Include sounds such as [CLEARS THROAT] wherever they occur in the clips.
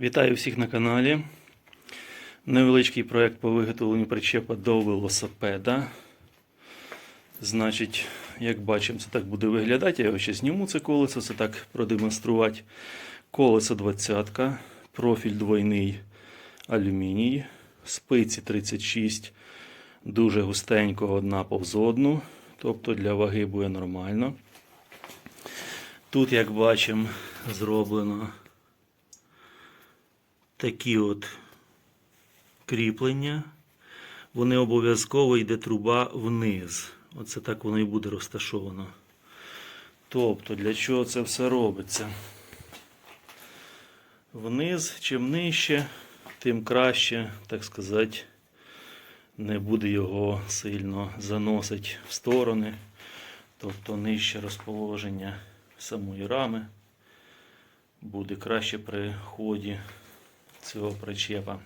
Вітаю всіх на каналі. Невеличкий проєкт по виготовленню причепа до велосипеда. Значить, як бачимо, це так буде виглядати. Я його ще зніму це колесо, це так продемонструвати. Колесо 20, профіль двойний алюміній, спиці 36, дуже густенько одна повз одну. Тобто для ваги буде нормально. Тут, як бачимо, зроблено такі от кріплення. Вони обов'язково йде труба вниз. Оце так воно і буде розташовано. Тобто, для чого це все робиться? Вниз, чим нижче, тим краще, так сказати, не буде його сильно заносити в сторони. Тобто нижче розположення самої рами буде краще при ході цього причепа.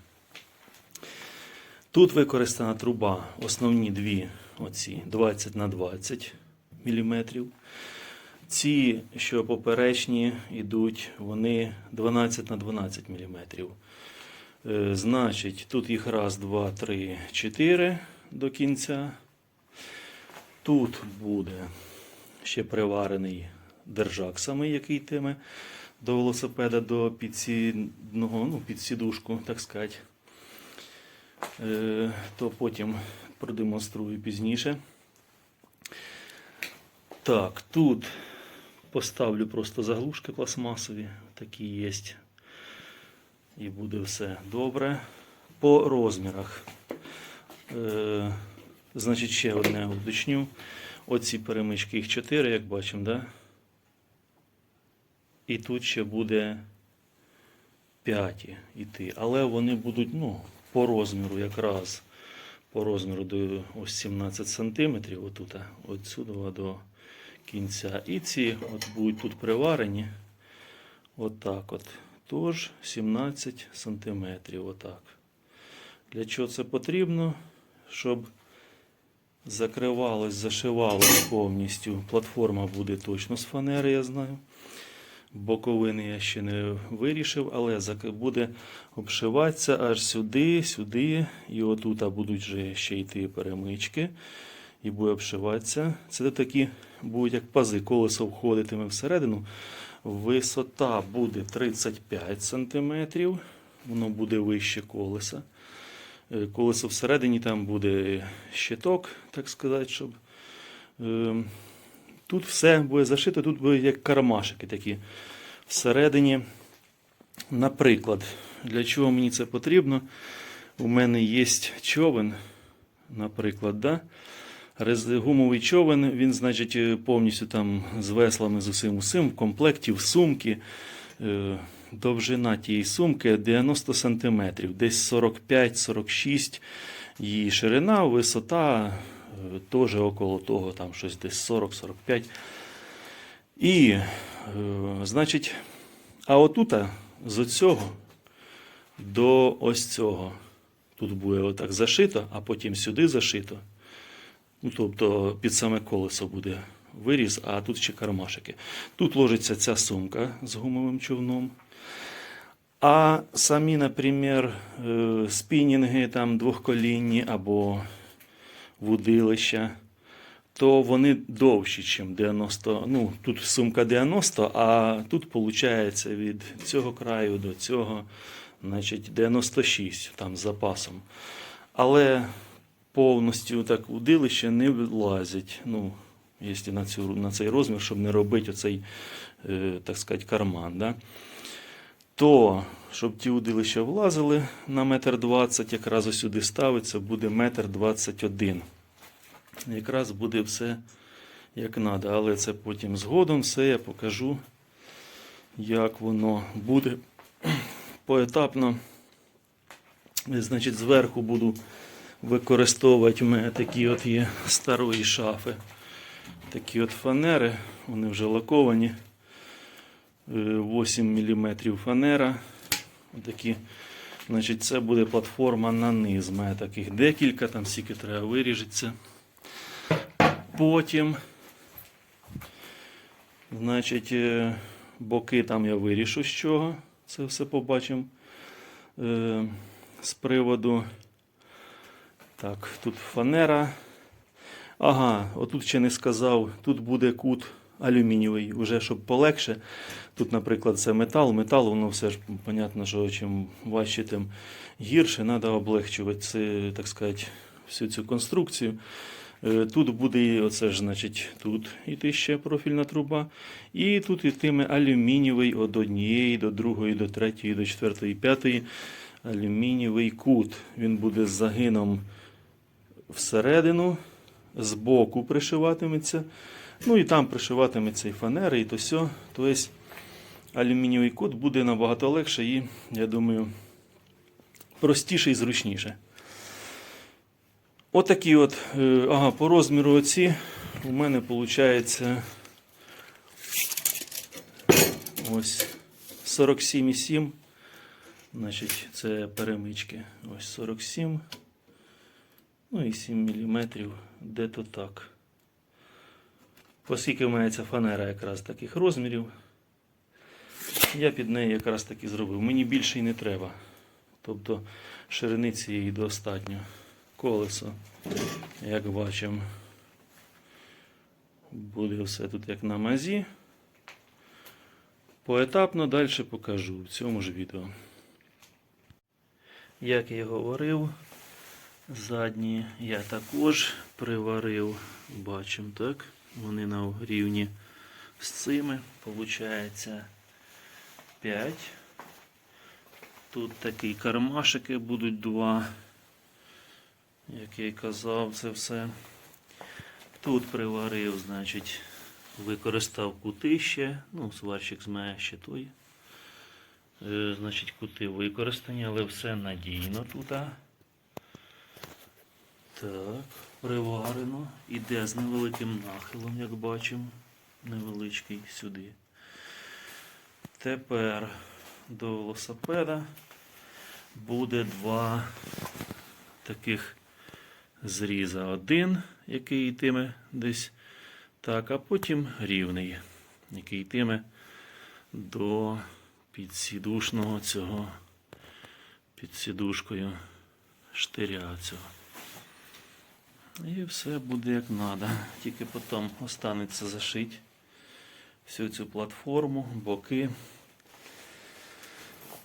Тут використана труба, основні дві оці 20 на 20 мм. Ці, що поперечні йдуть, вони 12 на 12 мм. Е, Значить, тут їх раз, два, три, чотири до кінця. Тут буде ще приварений держак самий, який йтиме до велосипеда до підсідного, ну, під сідушку, так сказати. Е, то потім продемонструю пізніше. Так, тут поставлю просто заглушки пластмасові, такі є. І буде все добре. По розмірах. Е, значить, ще одне уточню. Оці перемички їх 4, як бачимо, да? І тут ще буде 5 іти. Але вони будуть ну, по розміру якраз по розміру до ось 17 см, отут, отсюди до кінця. І ці от будуть тут приварені. Отак от. Тож 17 см. Отак. Для чого це потрібно? Щоб закривалось, зашивалось повністю. Платформа буде точно з фанери, я знаю. Боковини я ще не вирішив, але буде обшиватися аж сюди, сюди. І отут будуть вже ще йти перемички. І буде обшиватися. Це такі будуть як пази. Колесо входитиме всередину. Висота буде 35 см. Воно буде вище колеса. Е, Колесо всередині там буде щиток, так сказати, щоб. Тут все буде зашито, тут будуть як кармашики такі всередині. Наприклад, для чого мені це потрібно? У мене є човен, наприклад, да? Гумовий човен, він, значить, е, повністю там з веслами, з усім усім, в комплекті, в сумки. Е, Довжина тієї сумки 90 см, десь 45-46 її ширина, висота теж около того, там щось десь 40-45. І, е, значить, а отута з оцього до ось цього. Тут буде отак зашито, а потім сюди зашито. Ну, тобто під саме колесо буде виріз, а тут ще кармашики. Тут ложиться ця сумка з гумовим човном. А самі, наприклад, е, спінінги там двохколінні або вудилища, то вони довші, ніж 90. Ну, тут сумка 90, а тут виходить від цього краю до цього, значить, 96 там з запасом. Але повністю так удилище не влазять. Ну, якщо на, цю, на цей розмір, щоб не робити оцей, е, так сказати, карман. Да? То, щоб ті удилища влазили на метр двадцять, якраз ось сюди ставиться, буде метр двадцять один. Якраз буде все як треба, але це потім згодом все я покажу, як воно буде [CLEARS THROAT] поетапно. Значить, зверху буду використовувати в мене такі от є старої шафи. Такі от фанери, вони вже лаковані. Е, 8 мм фанера. Такі, значить, це буде платформа на низ. Таких декілька, там скільки треба виріжеться. Потім, значить, е, боки там я вирішу з чого. Це все побачимо е, з приводу. Так, тут фанера. Ага, отут ще не сказав, тут буде кут алюмінієвий, уже щоб полегше. Тут, наприклад, це метал. Метал, воно все ж, понятно, що чим важче, тим гірше. Треба облегчувати це, так сказати, всю цю конструкцію. Е, Тут буде, оце ж, значить, тут іти ще профільна труба. І тут ітиме алюмінієвий від однієї до другої, до третьої, до четвертої, п'ятої. Алюмінієвий кут. Він буде з загином всередину, збоку пришиватиметься. Ну і там пришиватиметься і фанери, і то все. Тобто алюмінієвий кут буде набагато легше і, я думаю, простіше і зручніше. Отакі от, е, ага, по розміру оці у мене виходить ось 47,7. Значить, це перемички. Ось 47. Ну і 7 мм. Де-то так. Оскільки в мене ця фанера якраз таких розмірів, я під неї якраз таки зробив. Мені більше й не треба. Тобто ширини цієї достатньо. Колесо, як бачимо, буде все тут як на мазі. Поетапно далі покажу в цьому ж відео. Як я і говорив, задні я також приварив, бачимо, так? Вони на рівні з цими. Получається 5. Тут такі кармашики будуть два. Як я й казав, це все. Тут приварив, значить, використав кути ще. Ну, сварщик з ще той. Е, значить, кути використані, але все надійно тут. Так, приварено. Іде з невеликим нахилом, як бачимо. Невеличкий сюди. Тепер до велосипеда буде два таких зріза. Один, який йтиме десь так, а потім рівний, який йтиме до підсідушного цього підсідушкою штиря цього. І все буде як треба. Тільки потім останеться зашити всю цю платформу, боки.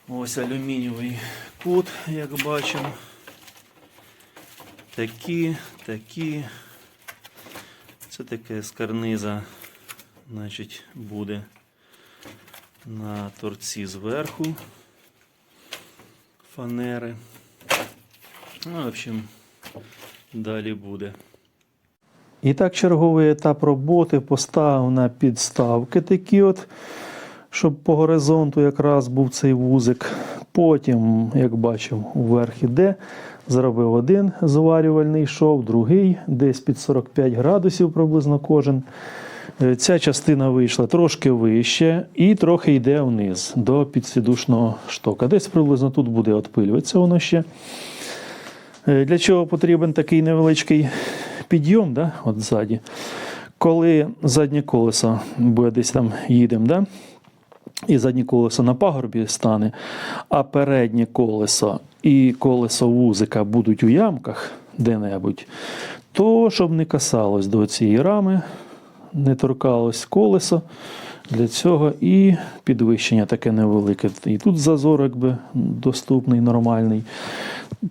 Ось алюмінієвий кут, як бачимо. Такі, такі. Це таке з значить, буде на торці зверху фанери. Ну, в общем, далі буде. І так, черговий етап роботи поставив на підставки такі от, щоб по горизонту якраз був цей вузик. Потім, як бачимо, вверх іде. Зробив один зварювальний шов, другий, десь під 45 градусів приблизно кожен. Е, Ця частина вийшла трошки вище і трохи йде вниз до підсідушного штока. Десь приблизно тут буде відпилюватися воно ще. Е, Для чого потрібен такий невеличкий підйом, да, от ззаді. Коли заднє колесо буде десь там їдемо, да, і заднє колесо на пагорбі стане, а переднє колесо і колесо вузика будуть у ямках де-небудь, то щоб не касалось до цієї рами, не торкалось колесо. Для цього і підвищення таке невелике. І тут зазор якби доступний, нормальний.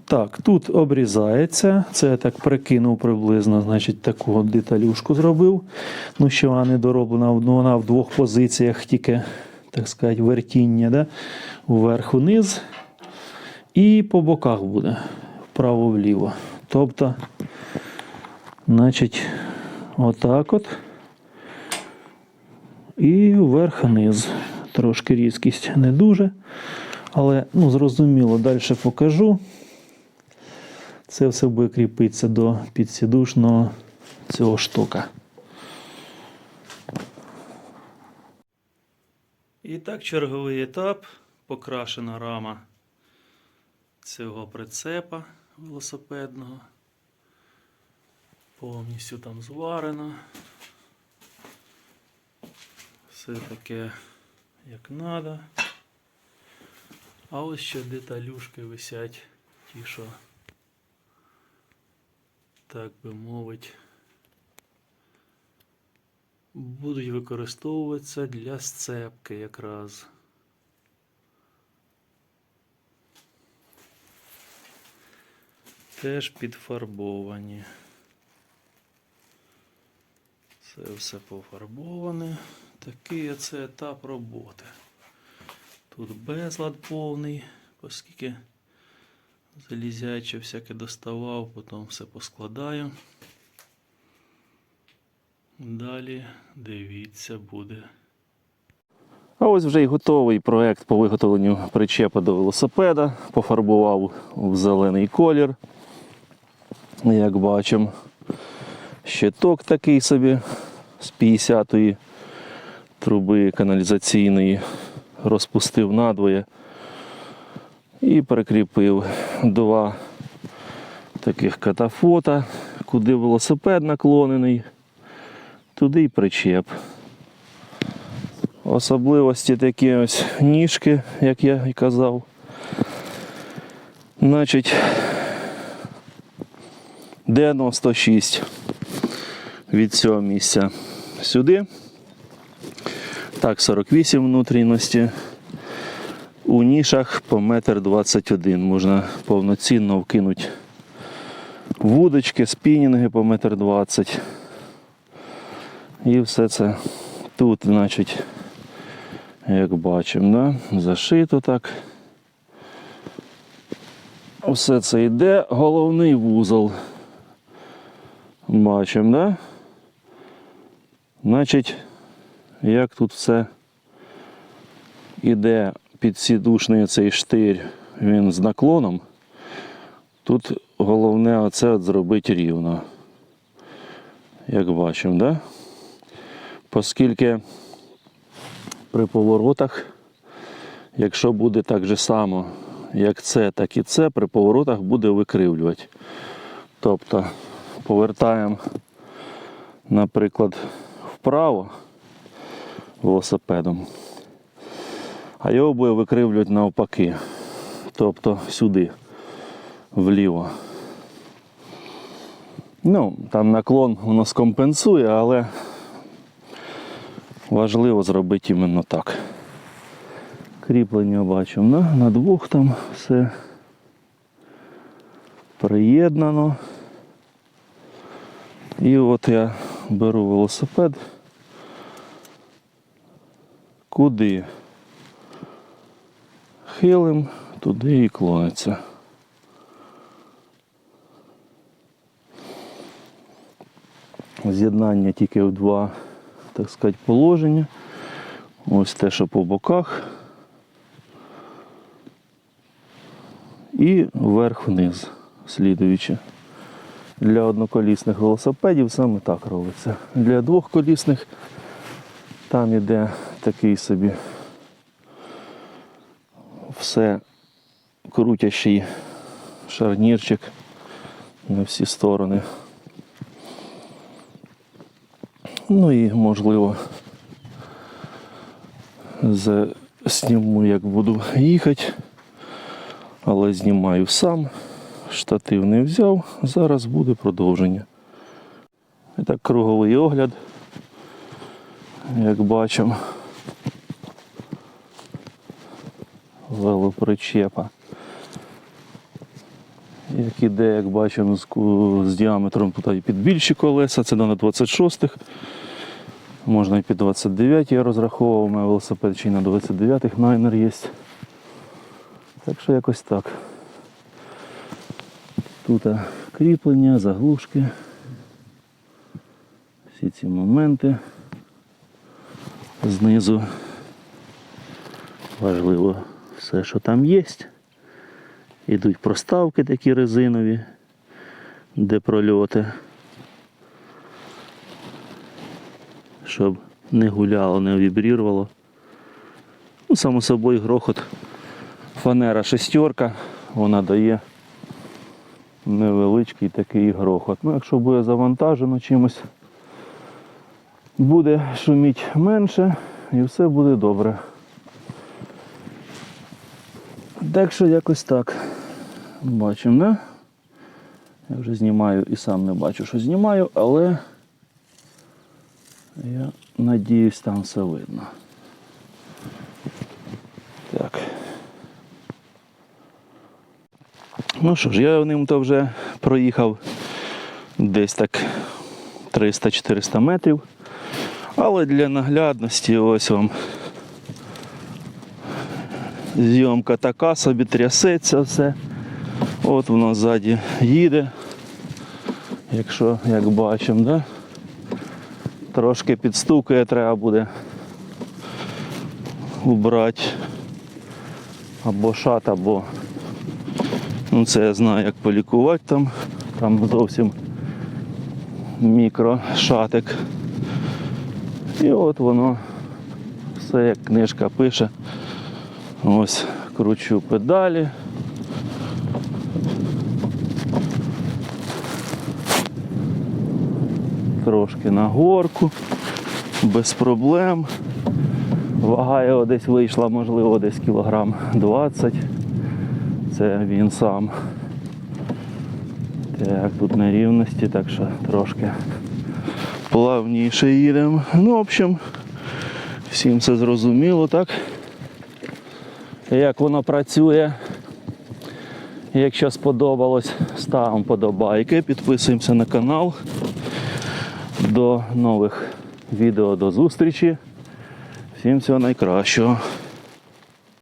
Так, тут обрізається. Це я так прикинув приблизно, значить, таку деталюшку зробив. Ну, ще вона не дороблена, вона в двох позиціях тільки, так сказати, вертіння, да? вверх-вниз. І по боках буде вправо-вліво. Тобто, значить, отак от. І вверх-вниз. Трошки різкість не дуже. Але ну, зрозуміло, далі покажу. Це все буде кріпитися до підсідушного цього штока. І так, черговий етап. Покрашена рама цього прицепа велосипедного. Повністю там зварено. Все таке як треба. А ось ще деталюшки висять, ті, що, так би мовить, будуть використовуватися для сцепки якраз. Теж підфарбовані. Це все пофарбоване. Такий оце етап роботи. Тут безлад повний, оскільки залізяче всяке доставав, потім все поскладаю. Далі дивіться буде. А ось вже й готовий проект по виготовленню причепа до велосипеда. Пофарбував в зелений колір. Як бачимо, щиток такий собі з 50-ї труби каналізаційної розпустив надвоє і прикріпив два таких катафота, куди велосипед наклонений, туди й причеп. Особливості такі ось ніжки, як я і казав. Значить, 96 від цього місця сюди. Так, 48 внутрішності. У нішах по метр 21 можна повноцінно вкинути вудочки, спінінги по метр 20. І все це тут, значить, як бачимо, да? зашито так. Все це йде головний вузол. Бачимо, да? Значить, як тут все іде підсідушний цей штир, він з наклоном. Тут головне оце от зробити рівно. Як бачимо, да? Оскільки при поворотах, якщо буде так же само, як це, так і це, при поворотах буде викривлювати. Тобто повертаємо, наприклад, вправо велосипедом, а його буде викривлювати навпаки. Тобто сюди, вліво. Ну, там наклон воно скомпенсує, але важливо зробити іменно так. Кріплення бачимо на, на двох там все приєднано. І от я беру велосипед. Куди? Хилим, туди і клониться. З'єднання тільки в два, так сказати, положення. Ось те, що по боках. І вверх-вниз, слідуючи. Для одноколісних велосипедів саме так робиться. Для двохколісних там іде такий собі все крутящий шарнірчик на всі сторони. Ну і можливо зніму, як буду їхати, але знімаю сам. Штатив не взяв, зараз буде продовження. І так круговий огляд, як бачимо, велопричепа. Як іде, як бачимо, з, діаметром тут і під більші колеса, це на 26-х. Можна і під 29 я розраховував, у мене велосипед й на 29-х найнер є. Так що якось так. Тут кріплення, заглушки. Всі ці моменти знизу. Важливо все, що там є. Ідуть проставки такі резинові, де прольоти. Щоб не гуляло, не вібрірувало. Ну, само собою грохот. Фанера шестерка, вона дає невеличкий такий грохот. Ну, якщо буде завантажено чимось, буде шуміти менше і все буде добре. Так що якось так. Бачимо, да? Я вже знімаю і сам не бачу, що знімаю, але я надіюсь, там все видно. Так. Ну що ж, я ним то вже проїхав десь так 300-400 метрів. Але для наглядності ось вам зйомка така собі трясеться все. От воно ззаді їде. Якщо як бачимо, да? трошки підстукає, треба буде убрати або шат, або ну це я знаю, як полікувати там. Там зовсім мікрошатик. І от воно все як книжка пише. Ось кручу педалі. Трошки на горку, без проблем. Вага його десь вийшла, можливо, десь кілограм 20. Це він сам. Так, тут нерівності, так що трошки плавніше їдемо. Ну, в общем, всім все зрозуміло, так? Як воно працює. Якщо сподобалось, ставимо подобайки, підписуємося на канал. До нових відео, до зустрічі. Всім всього найкращого.